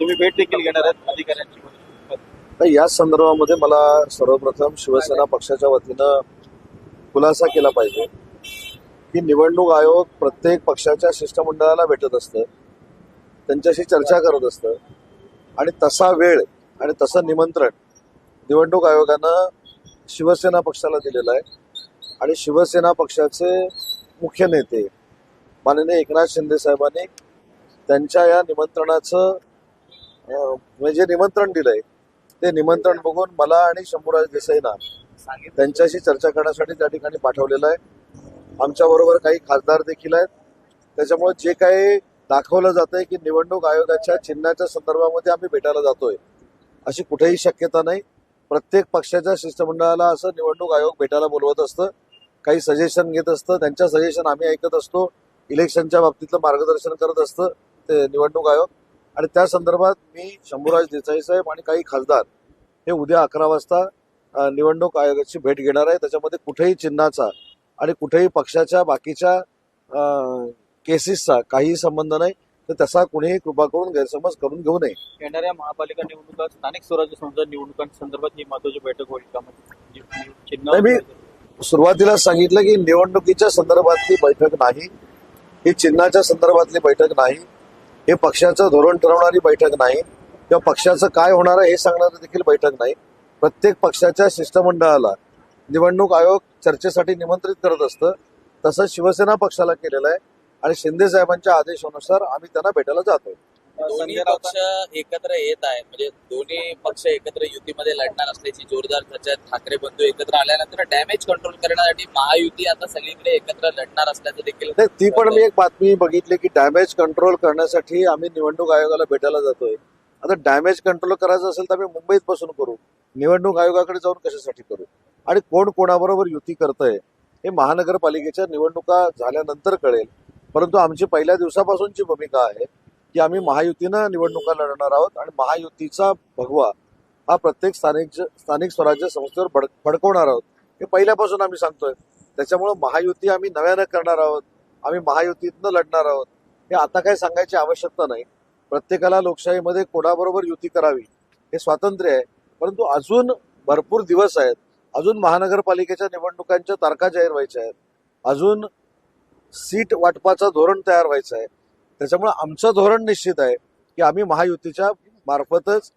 तुम्ही भेट देखील घेणार आहात अधिकाऱ्यांची तर या संदर्भामध्ये मला सर्वप्रथम शिवसेना पक्षाच्या वतीनं खुलासा केला पाहिजे की निवडणूक आयोग प्रत्येक पक्षाच्या शिष्टमंडळाला भेटत असतं त्यांच्याशी चर्चा करत असतं आणि तसा वेळ आणि तसं निमंत्रण निवडणूक आयोगानं शिवसेना पक्षाला दिलेलं आहे. आणि शिवसेना पक्षाचे मुख्य नेते माननीय एकनाथ शिंदे साहेबांनी त्यांच्या या निमंत्रणाचं म्हणजे निमंत्रण दिलंय ते निमंत्रण बघून मला आणि शंभूराज देसाईना त्यांच्याशी चर्चा करण्यासाठी त्या ठिकाणी पाठवलेलं आहे. आमच्या बरोबर काही खासदार देखील आहेत. त्याच्यामुळे जे काही दाखवलं जातंय की निवडणूक आयोगाच्या चिन्हाच्या संदर्भामध्ये आम्ही भेटायला जातोय अशी कुठेही शक्यता नाही. प्रत्येक पक्षाच्या शिष्टमंडळाला असं निवडणूक आयोग भेटायला बोलवत असतं काही सजेशन घेत असतं त्यांच्या सजेशन आम्ही ऐकत असतो इलेक्शनच्या बाबतीतलं मार्गदर्शन करत असतं ते निवडणूक आयोग. आणि त्या संदर्भात मी शंभूराज देसाई साहेब आणि काही खासदार हे उद्या अकरा वाजता निवडणूक आयोगाची भेट घेणार आहे. त्याच्यामध्ये कुठेही चिन्हाचा आणि कुठेही पक्षाच्या बाकीच्या केसेसचा काहीही संबंध नाही. तर तसा कुणीही कृपा करून गैरसमज करून घेऊ नये. येणाऱ्या महापालिका निवडणुका स्थानिक स्वराज्य संस्था निवडणुकांसंदर्भात ही महत्वाची बैठक होईल का? म्हणजे मी- सुरुवातीला सांगितलं की निवडणुकीच्या संदर्भातली बैठक नाही. ही चिन्हाच्या संदर्भातली बैठक नाही. हे पक्षाचं धोरण ठरवणारी बैठक नाही किंवा पक्षाचं काय होणार आहे हे सांगणारी देखील बैठक नाही. प्रत्येक पक्षाच्या शिष्टमंडळाला निवडणूक आयोग चर्चेसाठी निमंत्रित करत असतं. तसं शिवसेना पक्षाला केलेलं आहे आणि शिंदे साहेबांच्या आदेशानुसार आम्ही त्यांना भेटायला जातोय. दोन्ही पक्ष एकत्र येत आहे. म्हणजे दोन्ही पक्ष एकत्र युतीमध्ये लढणार असल्याची जोरदार चर्चा आहे. ठाकरे बंधू एकत्र आल्यानंतर डॅमेज कंट्रोल करण्यासाठी महायुती आता सगळीकडे एकत्र लढणार असल्याचं देखील ती पण मी एक बातमी बघितली की डॅमेज कंट्रोल करण्यासाठी आम्ही निवडणूक आयोगाला भेटायला जातोय. आता डॅमेज कंट्रोल करायचं असेल तर आम्ही मुंबईत बसून करू. निवडणूक आयोगाकडे जाऊन कशासाठी करू? आणि कोण कोणाबरोबर युती करतंय हे महानगरपालिकेच्या निवडणुका झाल्यानंतर कळेल. परंतु आमची पहिल्या दिवसापासूनची भूमिका आहे. की आम्ही महायुतीनं निवडणुका लढणार आहोत आणि महायुतीचा भगवा हा प्रत्येक स्थानिक स्थानिक स्वराज्य संस्थेवर भड भडकवणार आहोत. हे पहिल्यापासून आम्ही सांगतोय. त्याच्यामुळं महायुती आम्ही नव्यानं करणार आहोत. आम्ही महायुतीतनं लढणार आहोत. हे आता काही सांगायची आवश्यकता नाही. प्रत्येकाला लोकशाहीमध्ये कोणाबरोबर युती करावी हे स्वातंत्र्य आहे. परंतु अजून भरपूर दिवस आहेत. अजून महानगरपालिकेच्या निवडणुकांच्या तारखा जाहीर व्हायच्या आहेत. अजून सीट वाटपाचं धोरण तयार व्हायचं आहे. त्याच्यामुळे आमचं धोरण निश्चित आहे की आम्ही महायुतीच्या मार्फतच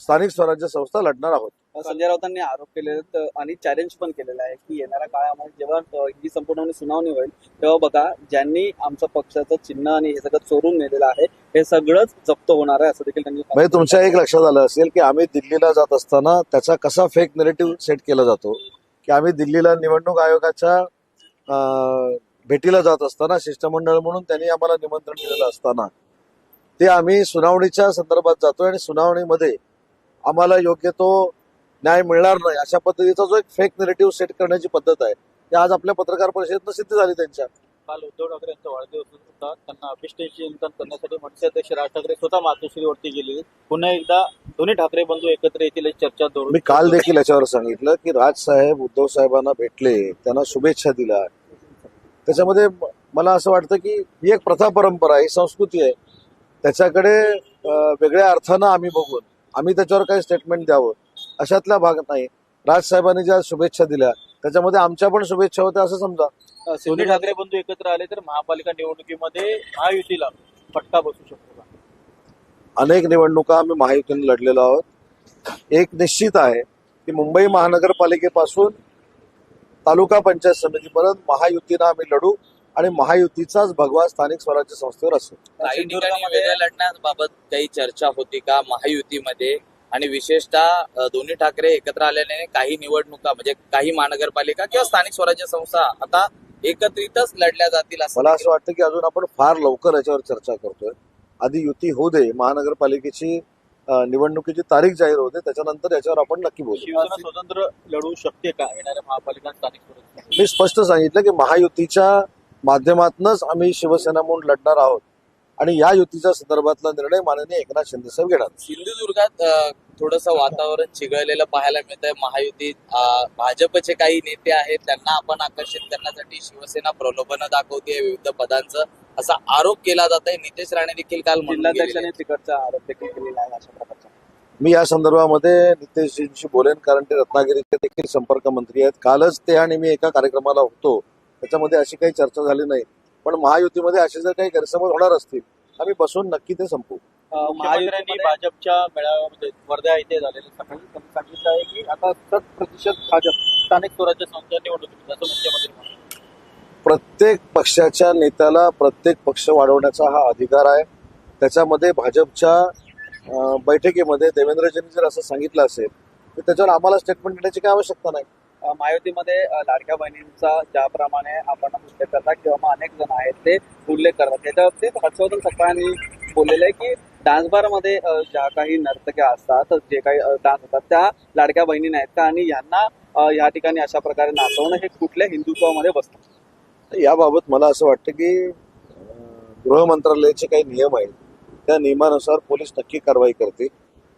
स्थानिक स्वराज्य संस्था लढणार आहोत. संजय राऊतांनी आरोप केलेले आणि चॅलेंज पण केलेलं आहे की येणाऱ्या काळामध्ये जेव्हा ही संपूर्ण सुनावणी होईल तेव्हा बघा ज्यांनी आमचं पक्षाचं चिन्ह आणि हे सगळं चोरून नेलेलं आहे हे सगळंच जप्त होणार आहे असं देखील त्यांनी म्हणजे तुमच्या एक लक्षात आलं असेल की आम्ही दिल्लीला जात असताना त्याचा कसा फेक नेरेटिव्ह सेट केला जातो? की आम्ही दिल्लीला निवडणूक आयोगाच्या भेटीला जात असताना शिष्टमंडळ म्हणून त्यांनी आम्हाला निमंत्रण दिलेलं असताना ते आम्ही सुनावणीच्या संदर्भात जातोय आणि सुनावणीमध्ये आम्हाला योग्य तो न्याय मिळणार नाही अशा पद्धतीचा जो एक फेक नेरेटिव्ह सेट करण्याची पद्धत आहे ते आज आपल्या पत्रकार परिषदेनं सिद्ध झाली त्यांच्या. काल उद्धव ठाकरे यांचा वाढदिवस होता. त्यांना अभिष्टेची चिंतन करण्यासाठी मनसे अध्यक्ष राज ठाकरे स्वतः मातोश्रीवरती गेलेले पुन्हा एकदा दोन्ही ठाकरे बंधू एकत्र येतील चर्चा दोन मी काल देखील याच्यावर सांगितलं की राज साहेब उद्धव साहेबांना भेटले त्यांना शुभेच्छा दिल्या. त्याच्यामध्ये मला असं वाटतं की ही एक प्रथा परंपरा आहे ही संस्कृती आहे. त्याच्याकडे वेगळ्या अर्थानं आम्ही बघून आम्ही त्याच्यावर काही स्टेटमेंट द्यावं अशातला भाग नाही. राज साहेबांनी ज्या शुभेच्छा दिल्या त्याच्यामध्ये आमच्या पण शुभेच्छा होत्या असं समजा. दोन्ही सिंधू ठाकरे बंधू एकत्र आले तर महापालिका निवडणुकीमध्ये महायुतीला फटका बसू शकतो अनेक निवडणुका आम्ही महायुतीने लढलेलो आहोत. एक निश्चित आहे की मुंबई महानगरपालिकेपासून तालुका पंचायत समितीपर्यंत महायुतीनं आम्ही लढू आणि महायुतीचाच भगवा स्थानिक स्वराज्य संस्थेवर असेल काही ठिकाणी वेगळ्या लढण्याबाबत काही चर्चा होती का महायुतीमध्ये? आणि विशेषतः दोन्ही ठाकरे एकत्र आल्याने काही निवडणुका म्हणजे काही महानगरपालिका किंवा स्थानिक स्वराज्य संस्था आता एकत्रितच लढल्या जातील असं मला असं वाटतं की अजून आपण फार लवकर याच्यावर चर्चा करतोय. आधी युती होऊ दे महानगरपालिकेची निवडणुकीची तारीख जाहीर होते त्याच्यानंतर याच्यावर आपण नक्की बोलू. स्वतंत्र लढू शकते का? येणाऱ्या महापालिका मी स्पष्ट सांगितलं की महायुतीच्या माध्यमातूनच आम्ही शिवसेना म्हणून लढणार आहोत. आणि या युतीच्या संदर्भातला निर्णय माननीय एकनाथ शिंदे साहेब घेणार सिंधुदुर्गात थोडस वातावरण चिघळलेलं पाहायला मिळतंय. महायुतीत अ, भाजपचे काही नेते आहेत त्यांना आपण आकर्षित करण्यासाठी शिवसेना प्रलोभनं दाखवते विविध पदांचं. असा आरोप केला जात आहे. नितेश राणे देखील काल जिल्हाध्यक्षाने तिकडचा आरोप देखील केलेला आहे अशा प्रकारचा. मी या संदर्भामध्ये नितेशजींशी बोलेन कारण ते रत्नागिरीचे देखील संपर्क मंत्री आहेत. कालच ते आणि मी एका कार्यक्रमाला होतो. त्याच्यामध्ये अशी काही चर्चा झाली नाही. पण महायुतीमध्ये असे जर काही गैरसमज होणार असतील आम्ही बसून नक्की ते संपू महायुतीमध्ये भाजपच्या मेळाव्यामध्ये वर्धा इथे झालेल्या सकाळी त्यांनी सांगितलं आहे की आता शत प्रतिशत भाजप स्थानिक स्वराज्य संस्था निवडणूक असं मुख्यमंत्री. प्रत्येक पक्षाच्या नेत्याला प्रत्येक पक्ष वाढवण्याचा हा अधिकार आहे. त्याच्यामध्ये भाजपच्या बैठकीमध्ये देवेंद्रजींनी जर असं सांगितलं असेल तर त्याच्यावर आम्हाला स्टेटमेंट देण्याची काय आवश्यकता नाही. मायावतीमध्ये लाडक्या बहिणींचा ज्याप्रमाणे आपण उल्लेख करता किंवा मग अनेक जण आहेत ते उल्लेख करतात. त्याच्या बाबतीत हर्षवर्धन सगळ्यांनी बोललेलं आहे की डान्स बारमध्ये ज्या काही नर्तक्या असतात जे काही डान्स होतात त्या लाडक्या बहिणी आहेत का? आणि यांना या ठिकाणी अशा प्रकारे नाचवणं हे कुठल्या हिंदुत्वामध्ये बसतं याबाबत मला असं वाटतं की गृह मंत्रालयाचे काही नियम आहेत. त्या नियमानुसार पोलीस नक्की कारवाई करते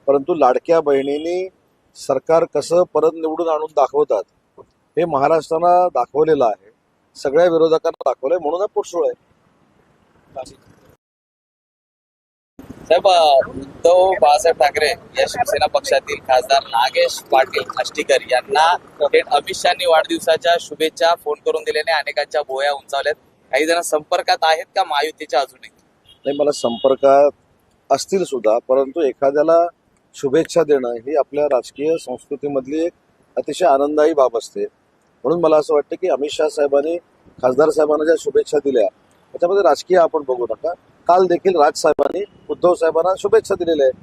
परंतु लाडक्या बहिणीने सरकार कसं परत निवडून आणून दाखवतात हे महाराष्ट्राला दाखवलेलं आहे. सगळ्या विरोधकांना दाखवलंय म्हणून हा पोटसोळ आहे. साहेब उद्धव बाळासाहेब ठाकरे या शिवसेना पक्षातील खासदार नागेश पाटील आष्टीकर यांना थेट अमित शहानी वाढदिवसाच्या शुभेच्छा फोन करून दिल्याने अनेकांच्या भोया उंचावल्यात. काही जण संपर्कात आहेत का महायुतीच्या अजूनही? नाही मला संपर्कात असतील सुद्धा परंतु एखाद्याला शुभेच्छा देणं ही आपल्या राजकीय संस्कृतीमधली एक अतिशय आनंददायी बाब असते. म्हणून मला असं वाटतं की अमित शहा साहेबांनी खासदार साहेबांना ज्या शुभेच्छा दिल्या त्याच्यामध्ये राजकीय आपण बघू नका. काल देखील राज साहेबांनी उद्धव साहेबांना शुभेच्छा दिलेल्या आहेत.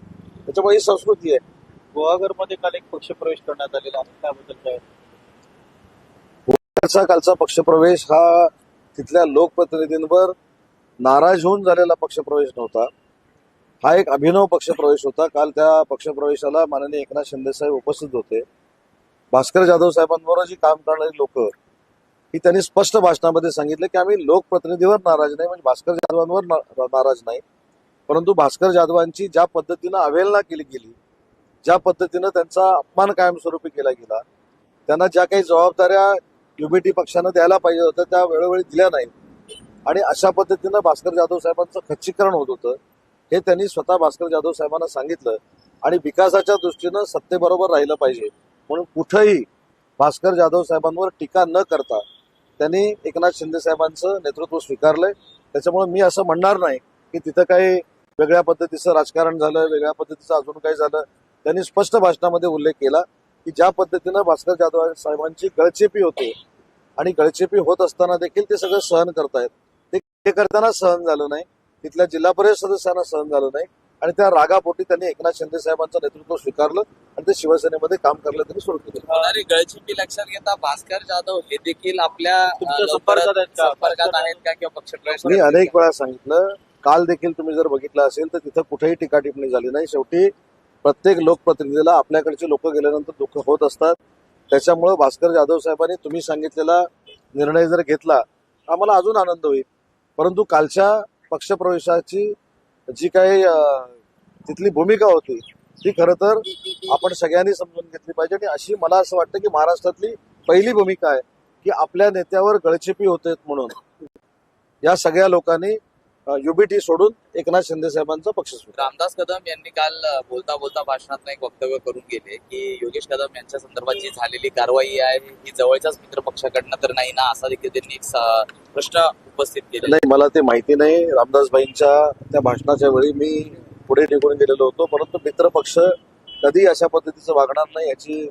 त्याच्यामुळे ही संस्कृती आहे. गुहागरमध्ये काल एक पक्षप्रवेश करण्यात आलेला आहे. त्याबद्दल काय? कालचा कालचा पक्षप्रवेश हा तिथल्या लोकप्रतिनिधींवर नाराज होऊन झालेला पक्षप्रवेश नव्हता. हा एक अभिनव पक्षप्रवेश होता. काल त्या पक्षप्रवेशाला माननीय एकनाथ शिंदे साहेब उपस्थित होते. भास्कर जाधव साहेबांबरोबर जी काम करणारी लोक ही त्यांनी स्पष्ट भाषणामध्ये सांगितलं की आम्ही लोकप्रतिनिधीवर नाराज नाही म्हणजे भास्कर जाधवांवर नाराज नाही. परंतु भास्कर जाधवांची ज्या पद्धतीनं अवहेलना केली गेली ज्या पद्धतीनं त्यांचा अपमान कायमस्वरूपी केला गेला त्यांना ज्या काही जबाबदाऱ्या युबीटी पक्षानं द्यायला पाहिजे होत्या त्या वेळोवेळी दिल्या नाही आणि अशा पद्धतीनं भास्कर जाधव साहेबांचं खच्चीकरण होत होतं हे त्यांनी स्वतः भास्कर जाधव साहेबांना सांगितलं. आणि विकासाच्या दृष्टीनं सत्तेबरोबर राहिलं पाहिजे. म्हणून कुठंही भास्कर जाधव साहेबांवर टीका न करता त्यांनी एकनाथ शिंदे साहेबांचं नेतृत्व स्वीकारलंय. त्याच्यामुळे मी असं म्हणणार नाही की तिथं काही वेगळ्या पद्धतीचं राजकारण झालं वेगळ्या पद्धतीचं अजून काही झालं. त्यांनी स्पष्ट भाषणामध्ये उल्लेख केला की ज्या पद्धतीनं भास्कर जाधव साहेबांची गळचेपी होते आणि गळचेपी होत असताना देखील ते सगळं सहन करतायत. ते ते करताना सहन झालं नाही. तिथल्या जिल्हा परिषद सदस्यांना सहन झालं नाही. आणि त्या रागापोटी त्यांनी एकनाथ शिंदे साहेबांचं नेतृत्व स्वीकारलं आणि ते शिवसेनेमध्ये काम करायला त्यांनी सुरू केलं. गळचिपी लक्षात घेता भास्कर जाधव हे देखील आपल्या संपर्कात आहेत का? संपर्कात आहेत का किंवा पक्षप्रवेश मी अनेक वेळा सांगितलं काल देखील तुम्ही जर बघितलं असेल तर तिथं कुठेही टीका टिप्पणी झाली नाही. शेवटी प्रत्येक लोकप्रतिनिधीला आपल्याकडचे लोक गेल्यानंतर दुःख होत असतात. त्याच्यामुळं भास्कर जाधव साहेबांनी तुम्ही सांगितलेला निर्णय जर घेतला आम्हाला अजून आनंद होईल. परंतु कालच्या पक्षप्रवेशाची जी काही तिथली भूमिका होती ती खरं तर आपण सगळ्यांनी समजून घेतली पाहिजे. आणि अशी मला असं वाटतं की महाराष्ट्रातली पहिली भूमिका आहे की आपल्या नेत्यावर गळचेपी होते म्हणून. या सगळ्या लोकांनी युबीटी सोडून एकनाथ शिंदे साहेबांचा पक्ष. रामदास कदम यांनी काल बोलता बोलता भाषणात एक वक्तव्य करून गेले की योगेश कदम यांच्या संदर्भात जी झालेली कारवाई आहे ही जवळच्याच मित्र पक्षाकडनं तर नाही ना असा देखील त्यांनी एक प्रश्न उपस्थित केला नाही मला ते माहिती नाही रामदासबाईंच्या त्या भाषणाच्या वेळी मी पुढे निघून गेलेलो होतो परंतु मित्र पक्ष कधी अशा पद्धतीचं वागणार नाही याची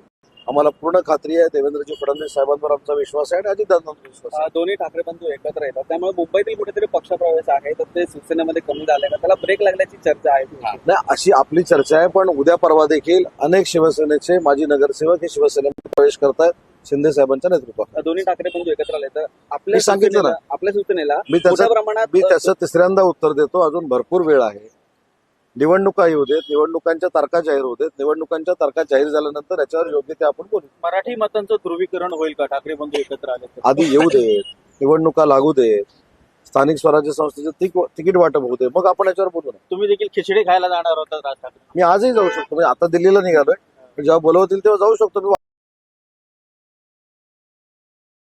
आम्हाला पूर्ण खात्री आहे. देवेंद्रजी फडणवीस साहेबांवर आमचा विश्वास आहे आणि अजितदादांवर विश्वास आहे. दोन्ही ठाकरे बंधू एकत्र येतात. त्यामुळे मुंबईतील कुठेतरी पक्षप्रवेश आहे तर ते शिवसेनेमध्ये कमी झाले का त्याला ब्रेक लागल्याची चर्चा आहे. नाही अशी आपली चर्चा आहे पण उद्या परवा देखील अनेक शिवसेनेचे माजी नगरसेवक हे शिवसेनेमध्ये प्रवेश करतायत शिंदे साहेबांच्या नेतृत्वात दोन्ही ठाकरे बंधू एकत्र आले तर आपल्या सांगितलं ना. आपल्या शिवसेनेला मी त्याचं मोठ्या प्रमाणात मी त्याचं तिसऱ्यांदा उत्तर देतो. अजून भरपूर वेळ आहे. निवडणुका येऊ देत निवडणुकांच्या तारखा जाहीर होऊ देत निवडणुकांच्या तारखा जाहीर झाल्यानंतर याच्यावर योग्य ते आपण बोलू. मराठी मतांचं ध्रुवीकरण होईल का? ठाकरे बंधू एकत्र आले आधी येऊ देत निवडणुका लागू देत स्थानिक स्वराज्य संस्थेचं तिक- तिकीट वाटप होऊ दे मग आपण याच्यावर बोलू ना. तुम्ही देखील खिचडी खायला जाणार होता राज ठाकरे. मी आजही जाऊ शकतो म्हणजे आता दिल्लीला निघालोय जेव्हा बोलवतील तेव्हा जाऊ शकतो. मी